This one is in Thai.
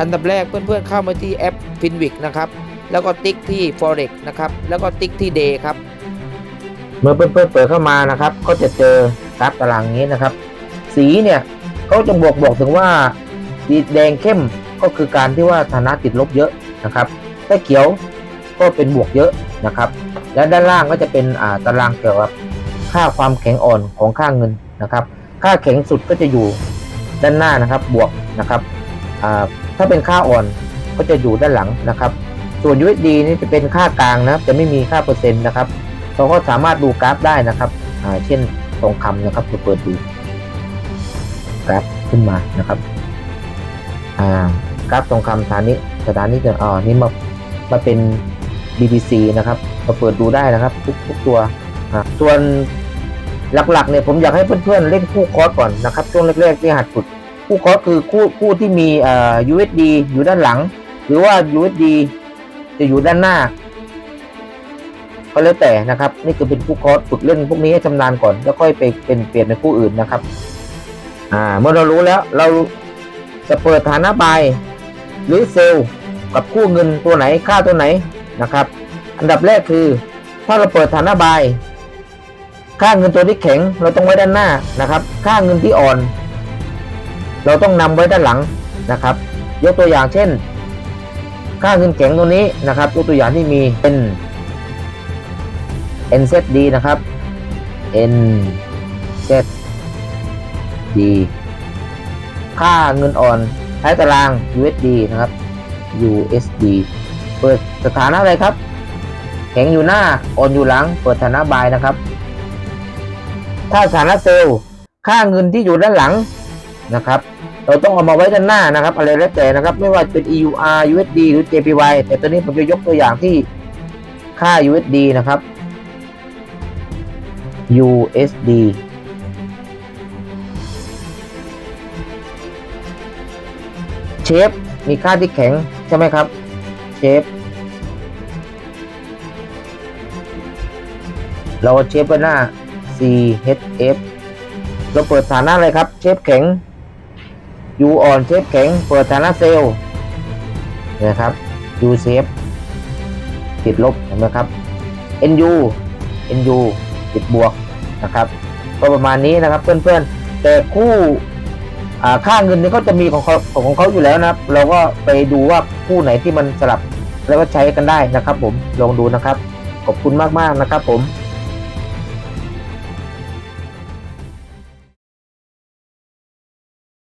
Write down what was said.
อันดับแรกเพื่อนๆเข้ามาที่แอป Finvic นะครับ แล้วก็ติ๊กที่ Forex นะครับ แล้วก็ติ๊กที่ Day ครับ เมื่อเพื่อนๆเปิดเข้ามานะครับ ก็จะเจอกราฟตารางนี้นะครับ สีเนี่ยเขาจะบอกบอกถึงว่าสีแดงเข้มก็คือการที่ว่าฐานะติดลบเยอะนะครับถ้าเขียวก็เป็นบวกเยอะนะครับ และด้านล่างก็จะเป็นอ่าตารางเกี่ยวกับค่าความแข็งอ่อนของค่าเงิน นะครับ ค่าแข็งสุดก็จะอยู่ด้านหน้านะครับบวกนะครับถ้าเป็นค่าอ่อนก็จะอยู่ด้านหลังนะครับ ส่วน USD นี่จะเป็นค่ากลางนะครับจะไม่มีค่าเปอร์เซ็นต์นะครับเราก็สามารถดูกราฟได้นะครับเช่นทองคำนะครับเราเปิดดูกราฟขึ้นมานะครับกราฟทองคำสถานีสถานีจะอ๋อนี่มามาเป็น BTC นะครับเราเปิดดูได้นะครับ ทุกทุกตัวส่วน หลักๆเนี่ยผมอยากให้เพื่อนๆเล่นคู่คอร์สก่อนนะครับช่วงแรกๆที่หัดฝึกคู่คอร์สคือคู่คู่ที่มีเอ่อ USD อยู่ด้านหลัง หรือว่า USD จะอยู่ด้านหน้า ก็แล้วแต่นะครับ นี่คือเป็นคู่คอร์สฝึกเล่นพวกนี้ให้ชำนาญก่อน แล้วค่อยไปเป็นเปลี่ยนเป็นคู่อื่นนะครับ อ่า เมื่อเรารู้แล้วเราจะเปิดฐานะบายหรือเซลล์กับคู่เงินตัวไหนค่าตัวไหนนะครับ อันดับแรกคือ ถ้าเราเปิดฐานะบาย ค่าเงินตัวที่แข็งเราต้องไว้ด้านหน้านะครับ ค่าเงินที่อ่อน เราต้องนำไว้ด้านหลังนะครับ ยกตัวอย่างเช่น ค่าเงินแข็งตัวนี้นะครับยกตัวอย่างที่มีเป็น NZD นะครับ NZD ค่าเงินอ่อนใช้ตาราง USD นะครับ USD เปิดสถานะอะไรครับ แข็งอยู่หน้าอ่อนอยู่หลัง เปิดฐานะบายนะครับ ถ้าสถานะเซลล์ ค่าเงินที่อยู่ด้านหลังนะครับ เราต้องเอามาไว้ด้านหน้านะครับ อะไรแล้วแต่นะครับ ไม่ว่าจะเป็น EUR USD หรือ JPY แต่ตัวนี้ผมจะยกตัวอย่างที่ค่า USD นะครับ USD เชฟมีค่าที่แข็ง ใช่ไหมครับ เชฟเราเอาเชฟไว้หน้า CHF เราเปิดฐานะอะไรครับ เชฟแข็ง U อ่อนเชฟแข็ง เปิดฐานะเซลล์นะครับ U เชฟติดลบเห็นไหมครับ NU NU ติดบวกนะครับ ก็ประมาณนี้นะครับเพื่อนๆ แต่คู่อ่าค่าเงินนี่ก็จะมีของเขาของเขาอยู่แล้วนะครับ เราก็ไปดูว่าคู่ไหนที่มันสลับแล้วก็ใช้กันได้นะครับ ผมลองดูนะครับ ขอบคุณมากๆนะครับผม